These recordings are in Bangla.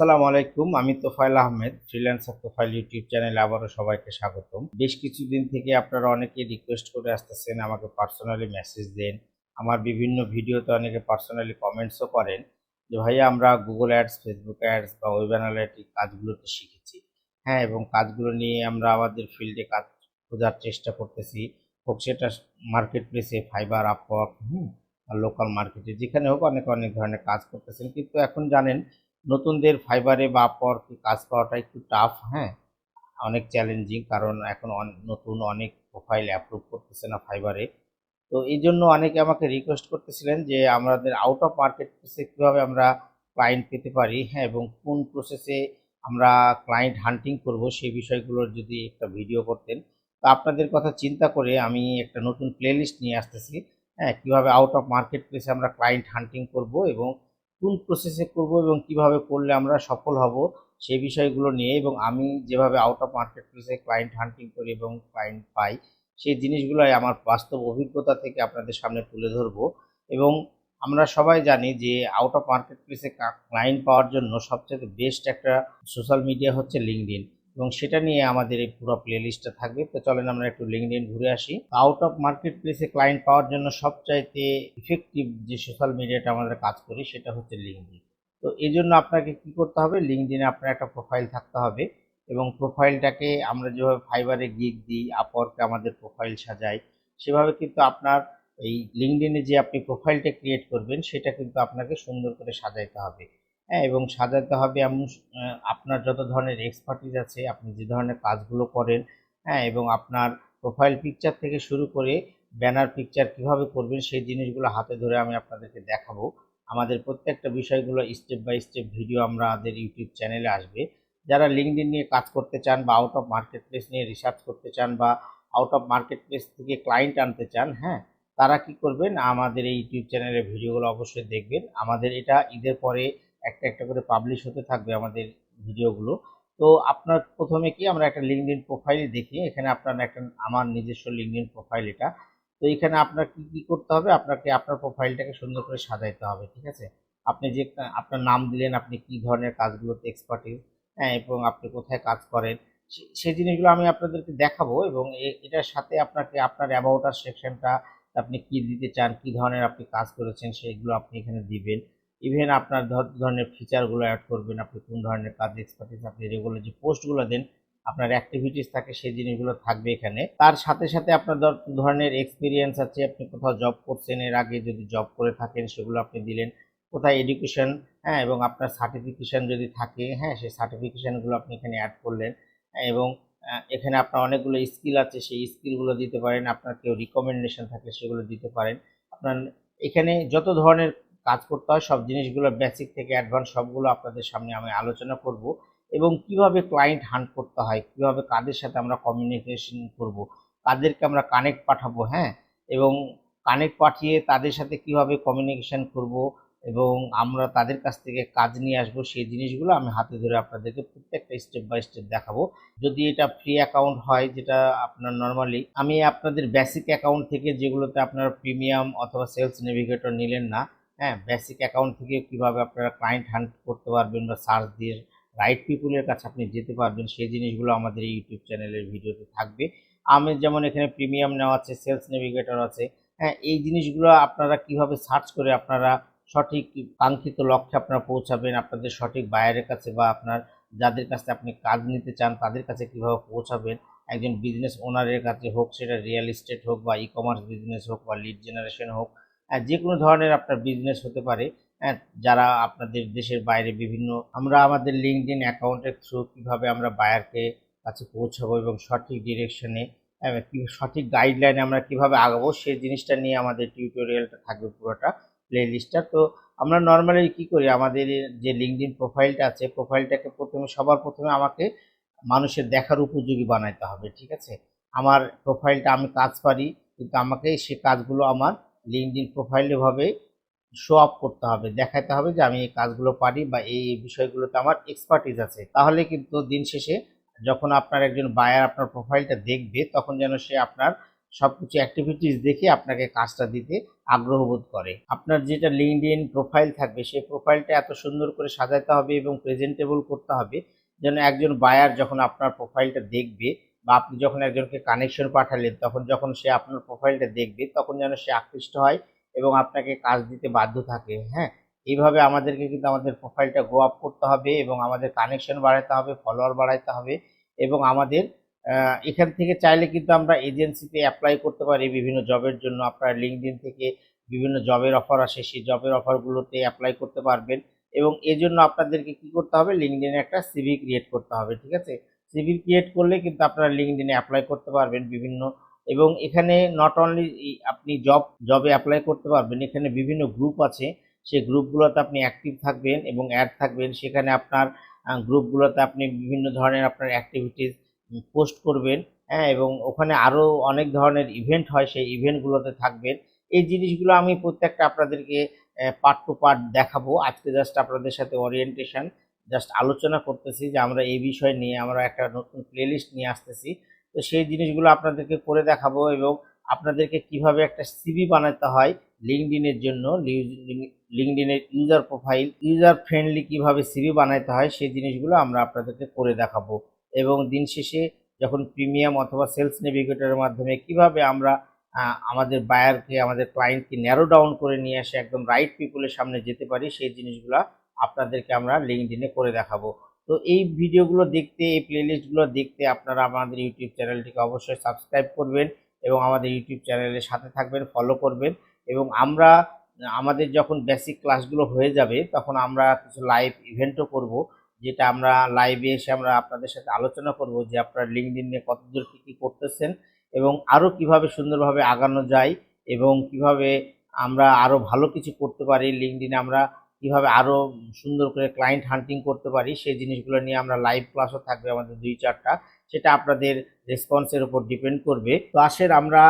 আসসালামু আলাইকুম, আমি তোফাইল আহমেদ ফ্রিল্যান্সার তোফাইল ইউটিউব চ্যানেলে আবারও সবাইকে স্বাগতম। বেশ কিছুদিন থেকে আপনারা অনেকে রিকোয়েস্ট করে আসতেছেন, আমাকে পার্সোনালি মেসেজ দেন। আমার বিভিন্ন ভিডিওতে অনেকে পার্সোনালি কমেন্টসও করেন যে, ভাইয়া, আমরা গুগল অ্যাডস ফেসবুক অ্যাডস বা ওয়েব অ্যানালাইটিক কাজগুলোতে শিখেছি। হ্যাঁ এবং কাজগুলো নিয়ে আমরা আমাদের ফিল্ডে কাজ খোঁজার চেষ্টা করতেছি। হোক, সেটা মার্কেট প্লেসে ফাইবার আপওয়ার্ক হুম লোকাল মার্কেটে যেখানে হোক অনেক অনেক ধরনের কাজ করতেছেন। কিন্তু এখন জানেন নতুনদের ফাইবারে বা আপওয়ার্কে কাজ পাওয়াটা একটু টাফ হ্যাঁ? অনেক চ্যালেঞ্জিং কারণ এখন নতুন অনেক প্রোফাইল অ্যাপ্রুভ করতেছে না ফাইবারে তো এই জন্য অনেকে আমাকে রিকোয়েস্ট করতেছিলেন যে আমাদের আউট অফ মার্কেট প্লেসে কীভাবে আমরা ক্লায়েন্ট পেতে পারি হ্যাঁ? এবং কোন প্রসেসে আমরা ক্লায়েন্ট হান্টিং করব সেই বিষয়গুলোর যদি একটা ভিডিও করতেন। তো আপনাদের কথা চিন্তা করে আমি একটা নতুন প্লেলিস্ট নিয়ে আসতেছি হ্যাঁ? কীভাবে আউট অফ মার্কেট প্লেসে আমরা ক্লায়েন্ট হান্টিং করব এবং কোন প্রসেসে করব এবং কীভাবে করলে আমরা সফল হব সেই বিষয়গুলো নিয়ে এবং আমি যেভাবে আউট অফ মার্কেট প্লেসে ক্লায়েন্ট হান্টিং করি এবং ক্লায়েন্ট পাই, সেই জিনিসগুলোই আমার বাস্তব অভিজ্ঞতা থেকে আপনাদের সামনে তুলে ধরব এবং আমরা সবাই জানি যে আউট অফ মার্কেট প্লেসে ক্লায়েন্ট পাওয়ার জন্য সবচেয়ে বেস্ট একটা সোশ্যাল মিডিয়া হচ্ছে লিঙ্কডিন এবং সেটা নিয়ে আমাদের এই পুরো প্লে লিস্টটা থাকবে। তো চলেন আমরা একটু লিঙ্কডিন ঘুরে আসি। আউট অফ মার্কেট প্লেসে ক্লায়েন্ট পাওয়ার জন্য সবচাইতে ইফেক্টিভ যে সোশ্যাল মিডিয়াটা আমাদের কাজ করি, সেটা হচ্ছে লিঙ্কডিন তো এই জন্য আপনাকে কি করতে হবে? লিঙ্কডিনে আপনার একটা প্রোফাইল থাকতে হবে এবং প্রোফাইলটাকে আমরা যেভাবে ফাইবারে গিগ দিই আপওয়ার্কে আমাদের প্রোফাইল সাজাই, সেভাবে কিন্তু আপনার এই লিঙ্কডিনে যে আপনি প্রোফাইলটা ক্রিয়েট করবেন, সেটা কিন্তু আপনাকে সুন্দর করে সাজাইতে হবে। হ্যাঁ এবং সাজাতে হবে এমন আপনার যত ধরনের এক্সপার্টিস আছে, আপনি যে ধরনের কাজগুলো করেন হ্যাঁ এবং আপনার প্রোফাইল পিকচার থেকে শুরু করে ব্যানার পিকচার কীভাবে করবেন, সেই জিনিসগুলো হাতে ধরে আমি আপনাদেরকে দেখাবো। আমাদের প্রত্যেকটা বিষয়গুলো স্টেপ বাই স্টেপ ভিডিও আমাদের ইউটিউব চ্যানেলে আসবে। যারা লিঙ্কডিন নিয়ে কাজ করতে চান বা আউট অফ মার্কেট প্লেস নিয়ে রিসার্চ করতে চান বা আউট অফ মার্কেট প্লেস থেকে ক্লায়েন্ট আনতে চান হ্যাঁ তারা কি করবেন? আমাদের এই ইউটিউব চ্যানেলের ভিডিওগুলো অবশ্যই দেখবেন। আমাদের এটা ঈদের পরে একটা একটা করে পাবলিশ হতে থাকবে আমাদের ভিডিওগুলো তো আপনার প্রথমে কি আমরা একটা লিঙ্কডিন প্রোফাইল দেখি, এখানে আপনার একটা, আমার নিজস্ব লিঙ্কডিন প্রোফাইল এটা। তো এখানে আপনার কি কি করতে হবে? আপনাকে, আপনার প্রোফাইলটাকে সুন্দর করে সাজাইতে হবে, ঠিক আছে? আপনি যে, আপনার নাম দিলেন, আপনি কি ধরনের কাজগুলোতে এক্সপার্টিস হ্যাঁ এবং আপনি কোথায় কাজ করেন সেই জিনিসগুলো আমি আপনাদেরকে দেখাবো এবং এটার সাথে আপনাকে, আপনার অ্যাবাউটার সেকশনটা আপনি কি দিতে চান, কি ধরনের আপনি কাজ করেছেন, সেগুলো আপনি এখানে দিবেন। ইভেন আপনার ধরনের ফিচারগুলো অ্যাড করবেন, আপনি কোন ধরনের কাজ এক্সপার্টিস আপনি রেগুলার যে পোস্টগুলো দেন, আপনার অ্যাক্টিভিটিস থাকে সেই জিনিসগুলো থাকবে এখানে। তার সাথে সাথে আপনার ধর- ধরনের এক্সপিরিয়েন্স আছে, আপনি কোথাও জব করছেন, এর আগে যদি জব করে থাকেন, সেগুলো আপনি দিলেন। কোথায় এডুকেশন হ্যাঁ এবং আপনার সার্টিফিকেশন যদি থাকে হ্যাঁ সেই সার্টিফিকেশনগুলো আপনি এখানে অ্যাড করলেন। এবং এখানে আপনার অনেকগুলো স্কিল আছে, সেই স্কিলগুলো দিতে পারেন। আপনার কেউ রিকমেন্ডেশন থাকে সেগুলো দিতে পারেন। আপনার, এখানে যত ধরনের কাজ করতে হয়, সব জিনিসগুলো বেসিক থেকে অ্যাডভান্স সবগুলো আপনাদের সামনে আমি আলোচনা করব এবং কীভাবে ক্লায়েন্ট হান্ট করতে হয়, কীভাবে কাদের সাথে আমরা কমিউনিকেশন করব, কাদেরকে আমরা কানেক্ট পাঠাবো হ্যাঁ? এবং কানেক্ট পাঠিয়ে তাদের সাথে কীভাবে কমিউনিকেশন করব এবং আমরা তাদের কাছ থেকে কাজ নিয়ে আসব, সেই জিনিসগুলো আমি হাতে ধরে আপনাদেরকে প্রত্যেকটা স্টেপ বাই স্টেপ দেখাবো। যদি এটা ফ্রি অ্যাকাউন্ট হয়, যেটা আপনার নর্মালি আমি আপনাদের বেসিক অ্যাকাউন্ট থেকে যেগুলোতে আপনার প্রিমিয়াম অথবা সেলস নেভিগেটর নিলেন না হ্যাঁ বেসিক অ্যাকাউন্ট থেকে কীভাবে আপনারা ক্লায়েন্ট হান্ট করতে পারবেন বা সার্চ দিয়ে রাইট পিপুলের কাছে আপনি যেতে পারবেন, সেই জিনিসগুলো আমাদের এই ইউটিউব চ্যানেলের ভিডিওতে থাকবে। আমি যেমন এখানে প্রিমিয়াম নেওয়া আছে সেলস নেভিগেটর আছে হ্যাঁ এই জিনিসগুলো আপনারা কীভাবে সার্চ করে আপনারা সঠিক কাঙ্ক্ষিত লক্ষ্যে আপনারা পৌঁছাবেন, আপনাদের সঠিক বায়ারের কাছে বা আপনার যাদের কাছে আপনি কাজ নিতে চান, তাদের কাছে কীভাবে পৌঁছাবেন, একজন বিজনেস ওনারের কাছে হোক, সেটা রিয়েল এস্টেট হোক বা ই কমার্স বিজনেস হোক বা লিড জেনারেশন হোক যে কোনো ধরনের আপনার বিজনেস হতে পারে। হ্যাঁ যারা আপনাদের দেশের বাইরে বিভিন্ন, আমরা আমাদের লিঙ্কডিন অ্যাকাউন্টের থ্রু কীভাবে আমরা বায়ারকে কাছে পৌঁছাবো এবং সঠিক ডিরেকশনে কি, সঠিক গাইডলাইনে আমরা কীভাবে আগাবো সেই জিনিসটা নিয়ে আমাদের টিউটোরিয়ালটা থাকবে পুরোটা প্লে লিস্টটা তো আমরা নর্মালি কি করি, আমাদের যে লিঙ্কডিন প্রোফাইলটা আছে প্রোফাইলটাকে প্রথমে, সবার প্রথমে আমাকে মানুষের দেখার উপযোগী বানাইতে হবে, ঠিক আছে? আমার প্রোফাইলটা আমি কাজ পারি, কিন্তু আমাকে সে কাজগুলো আমার লিঙ্কডিন প্রোফাইলে ভাবে শো আপ করতে হবে দেখাতে হবে যে আমি এই কাজগুলো পারি বা এই বিষয়গুলোতে আমার এক্সপার্টিস আছে। তাহলে কিন্তু দিন শেষে যখন আপনার একজন বায়ার আপনার প্রোফাইলটা দেখবে, তখন যেন সে আপনার সবকিছু অ্যাক্টিভিটিস দেখে আপনাকে কাজটা দিতে আগ্রহ বোধ করে। আপনার যেটা লিঙ্কড প্রোফাইল থাকবে, সেই প্রোফাইলটা এত সুন্দর করে সাজাতে হবে এবং প্রেজেন্টেবল করতে হবে, যেন একজন বায়ার যখন আপনার প্রোফাইলটা দেখবে বা আপনি যখন একজনকে কানেকশন পাঠালেন, তখন যখন সে আপনার প্রোফাইলটা দেখবে, তখন যেন সে আকৃষ্ট হয় এবং আপনাকে কাজ দিতে বাধ্য থাকে হ্যাঁ? এইভাবে আমাদেরকে কিন্তু আমাদের প্রোফাইলটা গ্রো আপ করতে হবে এবং আমাদের কানেকশন বাড়াতে হবে ফলোয়ার বাড়াতে হবে এবং আমাদের এখান থেকে চাইলে কিন্তু আমরা এজেন্সিতে অ্যাপ্লাই করতে পারি বিভিন্ন জবের জন্য। আপনার লিঙ্কডিন থেকে বিভিন্ন জবের অফার আসে, সেই জবের অফারগুলোতে অ্যাপ্লাই করতে পারবেন এবং এর জন্য আপনাদেরকে কি করতে হবে? লিঙ্কডিনে একটা সিভি ক্রিয়েট করতে হবে, ঠিক আছে? সিভি ক্রিয়েট করলে কিন্তু আপনারা লিঙ্কডিনে অ্যাপ্লাই করতে পারবেন বিভিন্ন এবং এখানে নট অনলি আপনি জব জবে অ্যাপ্লাই করতে পারবেন, এখানে বিভিন্ন গ্রুপ আছে। সেই গ্রুপগুলোতে আপনি অ্যাক্টিভ থাকবেন এবং অ্যাড থাকবেন। সেখানে আপনার গ্রুপগুলোতে আপনি বিভিন্ন ধরনের আপনার অ্যাক্টিভিটিস পোস্ট করবেন হ্যাঁ এবং ওখানে আরও অনেক ধরনের ইভেন্ট হয়, সেই ইভেন্টগুলোতে থাকবেন। এই জিনিসগুলো আমি প্রত্যেকটা আপনাদেরকে পার্ট টু পার্ট দেখাবো। আজকে জাস্ট আপনাদের সাথে ওরিয়েন্টেশন জাস্ট আলোচনা করতেছি যে আমরা এই বিষয় নিয়ে আমরা একটা নতুন প্লেলিস্ট নিয়ে আসতেছি। তো সেই জিনিসগুলো আপনাদেরকে করে দেখাবো এবং আপনাদেরকে কীভাবে একটা সিভি বানাতে হয় লিঙ্কডিনের জন্য লিঙ্কডিনের ইউজার প্রোফাইল ইউজার ফ্রেন্ডলি কীভাবে সিভি বানাতে হয় সেই জিনিসগুলো আমরা আপনাদেরকে করে দেখাবো। এবং দিন শেষে যখন প্রিমিয়াম অথবা সেলস নেভিগেটরের মাধ্যমে কীভাবে আমরা আমাদের বায়ারকে আমাদের ক্লায়েন্টকে ন্যারো ডাউন করে নিয়ে আসে একদম রাইট পিপুলের সামনে যেতে পারি, সেই জিনিসগুলো আপনাদেরকে আমরা লিঙ্কডিনে করে দেখাবো। তো এই ভিডিওগুলো দেখতে, এই প্লেলিস্টগুলো দেখতে আপনারা আমাদের ইউটিউব চ্যানেলটিকে অবশ্যই সাবস্ক্রাইব করবেন এবং আমাদের ইউটিউব চ্যানেলের সাথে থাকবেন ফলো করবেন এবং আমরা, আমাদের যখন বেসিক ক্লাসগুলো হয়ে যাবে, তখন আমরা কিছু লাইভ ইভেন্টও করব, যেটা আমরা লাইভে এসে আমরা আপনাদের সাথে আলোচনা করব যে আপনারা লিঙ্কডিন নিয়ে কতদূর কী কী করতেছেন এবং আরও কীভাবে সুন্দরভাবে আগানো যায় এবং কীভাবে আমরা আরও ভালো কিছু করতে পারি। লিঙ্কডিনে আমরা কীভাবে আরও সুন্দর করে ক্লায়েন্ট হান্টিং করতে পারি, সেই জিনিসগুলো নিয়ে আমরা লাইভ ক্লাসও থাকবে আমাদের দুই চারটা। সেটা আপনাদের রেসপন্সের উপর ডিপেন্ড করবে। আসেন আমরা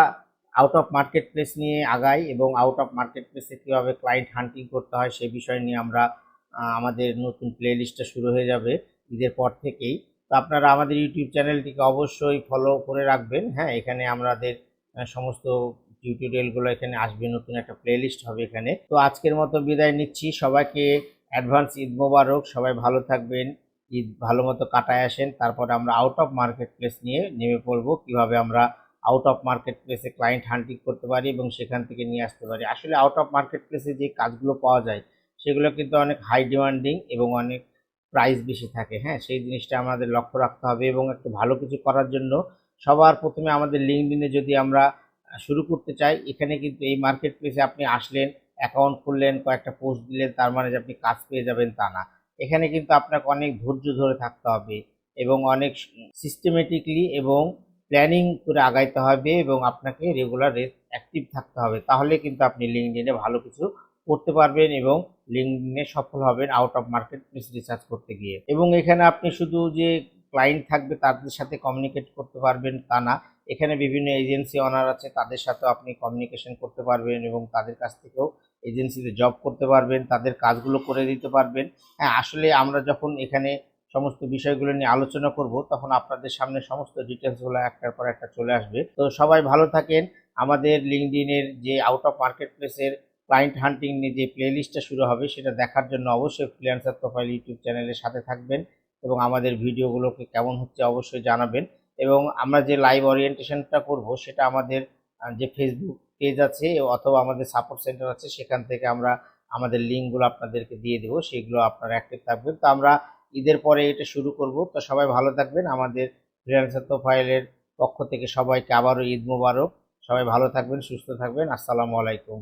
আউট অফ মার্কেট প্লেস নিয়ে আগাই এবং আউট অফ মার্কেট প্লেসে কীভাবে ক্লায়েন্ট হান্টিং করতে হয় সেই বিষয় নিয়ে আমরা আমাদের নতুন প্লে লিস্টটা শুরু হয়ে যাবে ঈদের পর থেকেই। তো আপনারা আমাদের ইউটিউব চ্যানেলটিকে অবশ্যই ফলো করে রাখবেন। হ্যাঁ এখানে আমাদের সমস্ত টিউটোরিয়ালগুলো এখানে আসবে, নতুন একটা প্লেলিস্ট হবে এখানে। তো আজকের মতো বিদায় নিচ্ছি। সবাইকে অ্যাডভান্স ঈদ মোবারক। সবাই ভালো থাকবেন, ঈদ ভালো মতো কাটায় আসেন। তারপরে আমরা আউট অফ মার্কেট প্লেস নিয়ে নেমে পড়ব। কীভাবে আমরা আউট অফ মার্কেট প্লেসে ক্লায়েন্ট হান্টিং করতে পারি এবং সেখান থেকে নিয়ে আসতে পারি। আসলে আউট অফ মার্কেট প্লেসে যে কাজগুলো পাওয়া যায়, সেগুলো কিন্তু অনেক হাই ডিমান্ডিং এবং অনেক প্রাইস বেশি থাকে। হ্যাঁ সেই জিনিসটা আমাদের লক্ষ্য রাখতে হবে এবং একটু ভালো কিছু করার জন্য সবার প্রথমে আমাদের লিঙ্কডিনে যদি আমরা শুরু করতে চাই। এখানে কিন্তু এই মার্কেট প্লেসে আপনি আসলেন অ্যাকাউন্ট খুললেন, কয়েকটা পোস্ট দিলেন, তার মানে যে আপনি কাজ পেয়ে যাবেন তা না। এখানে কিন্তু আপনাকে অনেক ধৈর্য ধরে থাকতে হবে এবং অনেক সিস্টেমেটিকলি এবং প্ল্যানিং করে আগাইতে হবে এবং আপনাকে রেগুলার অ্যাক্টিভ থাকতে হবে। তাহলে কিন্তু আপনি লিঙ্কডিনে ভালো কিছু করতে পারবেন এবং লিঙ্কডিনে সফল হবেন out of market place research করতে গিয়ে। এবং এখানে আপনি শুধু যে ক্লায়েন্ট থাকবে, তাদের সাথে কমিউনিকেট করতে পারবেন তা না। এখানে বিভিন্ন এজেন্সি অনার আছে, তাদের সাথেও আপনি কমিউনিকেশন করতে পারবেন এবং তাদের কাছ থেকেও এজেন্সিতে জব করতে পারবেন, তাদের কাজগুলো করে দিতে পারবেন। হ্যাঁ আসলে আমরা যখন এখানে সমস্ত বিষয়গুলো নিয়ে আলোচনা করব, তখন আপনাদের সামনে সমস্ত ডিটেলসগুলো একটার পর একটা চলে আসবে। তো সবাই ভালো থাকেন। আমাদের লিঙ্কডিনের যে আউট অফ মার্কেট প্লেসের ক্লায়েন্ট হান্টিং নিয়ে যে প্লেলিস্টটা শুরু হবে, সেটা দেখার জন্য অবশ্যই ফ্রিল্যান্সার প্রোফাইল ইউটিউব চ্যানেলের সাথে থাকবেন। এবং আমাদের ভিডিওগুলোকে কেমন হচ্ছে অবশ্যই জানাবেন। এবং আমরা যে লাইভ ওরিয়েন্টেশনটা করব, সেটা আমাদের যে ফেসবুক পেজ আছে অথবা আমাদের সাপোর্ট সেন্টার আছে, সেখান থেকে আমরা আমাদের লিঙ্কগুলো আপনাদেরকে দিয়ে দেবো। সেগুলো আপনারা অ্যাক্টিভ থাকবেন। তো আমরা ঈদের পরে এটা শুরু করব। তো সবাই ভালো থাকবেন। আমাদের ফ্রিল্যান্সার ফাইলের পক্ষ থেকে সবাইকে আবারও ঈদ মোবারক। সবাই ভালো থাকবেন, সুস্থ থাকবেন। আসসালামু আলাইকুম।